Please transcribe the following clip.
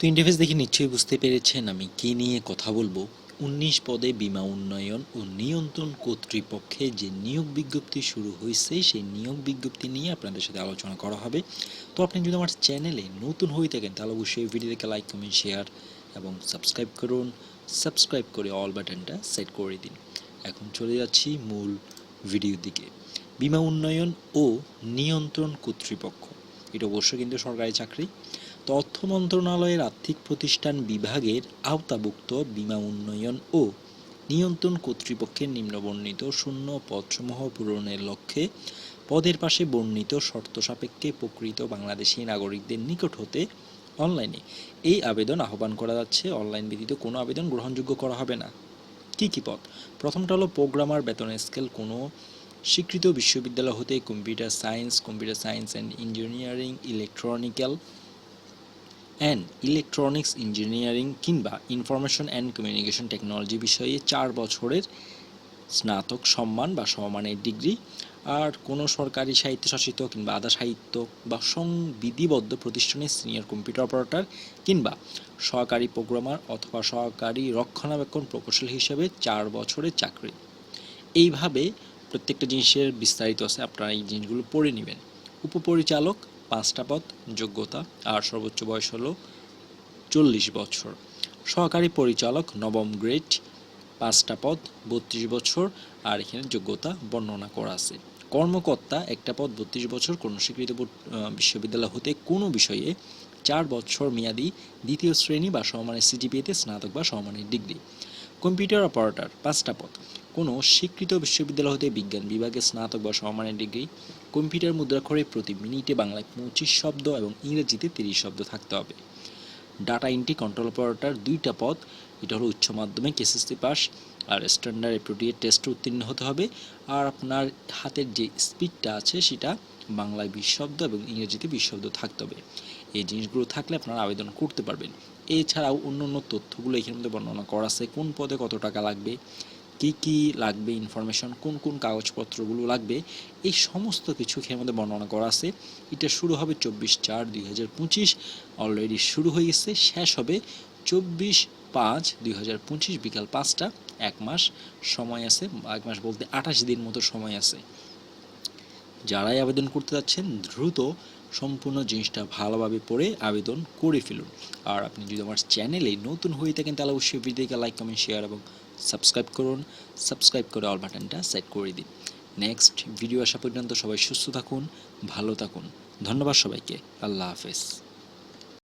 তো ইন্টারফেস দেখে নিশ্চয়ই বুঝতে পেরেছেন আমি কী নিয়ে কথা বলব। উনিশ পদে বিমা উন্নয়ন ও নিয়ন্ত্রণ কর্তৃপক্ষে যে নিয়োগ বিজ্ঞপ্তি শুরু হয়েছে, সেই নিয়োগ বিজ্ঞপ্তি নিয়ে আপনাদের সাথে আলোচনা করা হবে। তো আপনি যদি আমার চ্যানেলে নতুন হয়ে থাকেন, তাহলে অবশ্যই ভিডিওটাকে লাইক কমেন্ট শেয়ার এবং সাবস্ক্রাইব করুন। সাবস্ক্রাইব করে অল বাটনটা সেট করে দিন। এখন চলে যাচ্ছি মূল ভিডিওর দিকে। বিমা উন্নয়ন ও নিয়ন্ত্রণ কর্তৃপক্ষ। এটা অবশ্যই কিন্তু সরকারি চাকরি। তো অর্থ মন্ত্রণালয়ের আর্থিক প্রতিষ্ঠান বিভাগের আওতাভুক্ত বিমা উন্নয়ন ও নিয়ন্ত্রণ কর্তৃপক্ষের নিম্নবর্ণিত শূন্য পদসমূহ পূরণের লক্ষ্যে পদের পাশে বর্ণিত শর্ত সাপেক্ষে প্রকৃত বাংলাদেশী নাগরিকদের নিকট হতে অনলাইনে এই আবেদন আহ্বান করা যাচ্ছে। অনলাইন ব্যতীত কোনো আবেদন গ্রহণযোগ্য করা হবে না। কি কি পদ? প্রথমটা হলো প্রোগ্রামার বেতন স্কেল। কোনো স্বীকৃত বিশ্ববিদ্যালয় হতে computer science computer science and engineering, electronical and electronics engineering কিংবা ইনফরমেশন অ্যান্ড কমিউনিকেশন টেকনোলজি বিষয়ে চার বছরের স্নাতক সম্মান বা সমমানের ডিগ্রি। আর কোনো সরকারি স্বায়ত্তশাসিত কিংবা আধা সাহিত্য বা সংবিধিবদ্ধ প্রতিষ্ঠানের সিনিয়র কম্পিউটার অপারেটর কিংবা সহকারী প্রোগ্রামার অথবা সহকারী রক্ষণাবেক্ষণ প্রকৌশলী হিসেবে চার বছরের চাকরি। এইভাবে প্রত্যেকটা জিনিসের বিস্তারিত আছে, আপনারা এই জিনিসগুলো পড়ে নেবেন। উপপরিচালক পাঁচটা পদ, যোগ্যতা, আর সর্বোচ্চ বয়স হলো চল্লিশ বছর। সহকারী পরিচালক নবম গ্রেড, পাঁচটা পদ, বত্রিশ বছর, আর এখানে যোগ্যতা বর্ণনা করা আছে। কর্মকর্তা একটা পদ, বত্রিশ বছর কোনো স্বীকৃত বিশ্ববিদ্যালয় হতে কোনো বিষয়ে চার বছর মেয়াদি দ্বিতীয় শ্রেণি বা সমমানের সিজিপিএতে স্নাতক বা সমমানের ডিগ্রি। কম্পিউটার অপারেটর পাঁচটা পদ কোনো স্বীকৃত বিশ্ববিদ্যালয় হতে বিজ্ঞান বিভাগে স্নাতক বা সমমানের ডিগ্রি, কম্পিউটার মুদ্রাক্ষরে প্রতি মিনিটে বাংলায় পঁচিশ শব্দ এবং ইংরেজিতে তিরিশ শব্দ থাকতে হবে। ডাটা এন্ট্রি কন্ট্রোল অপারেটর দুইটা পদ, এটা হলো উচ্চ মাধ্যমিক, এসএসসি পাস, আর স্ট্যান্ডার্ড অ্যাপ্রোপ্রিয়েট টেস্ট উত্তীর্ণ হতে হবে। আর আপনার হাতের যে স্পিডটা আছে, সেটা বাংলায় বিশ শব্দ এবং ইংরেজিতে বিশ শব্দ থাকতে হবে। এই জিনিসগুলো থাকলে আপনারা আবেদন করতে পারবেন। এছাড়াও অন্য অন্য তথ্যগুলো এখানে মধ্যে বর্ণনা করা আছে। কোন পদে কত টাকা লাগবে? কি কি লাগবে? ইনফরমেশন কোন কোন কাগজপত্রগুলো লাগবে? এই সমস্ত কিছু এখানে মধ্যে বর্ণনা করা আছে। এটা শুরু হবে চব্বিশ চার দুই হাজার পঁচিশ। অলরেডি শুরু হয়ে গেছে। শেষ হবে চব্বিশ পাঁচ দুই হাজার পঁচিশ বিকাল পাঁচটা। এক মাস সময় আছে। এক মাস বলতে আঠাশ দিন মতো সময় আছে। যারাই আবেদন করতে যাচ্ছেন, দ্রুত সম্পূর্ণ জিনিসটা ভালোভাবে পড়ে আবেদন করে ফেলুন। আর আপনি যদি আমার চ্যানেলে নতুন হয়ে থাকেন, তাহলে অবশ্যই ভিডিওকে লাইক, কমেন্ট, শেয়ার এবং সাবস্ক্রাইব করুন। সাবস্ক্রাইব করে অল বাটনটা সেট করে দিন। নেক্সট ভিডিও আসা পর্যন্ত সবাই সুস্থ থাকুন, ভালো থাকুন। ধন্যবাদ সবাইকে। আল্লাহ হাফেজ।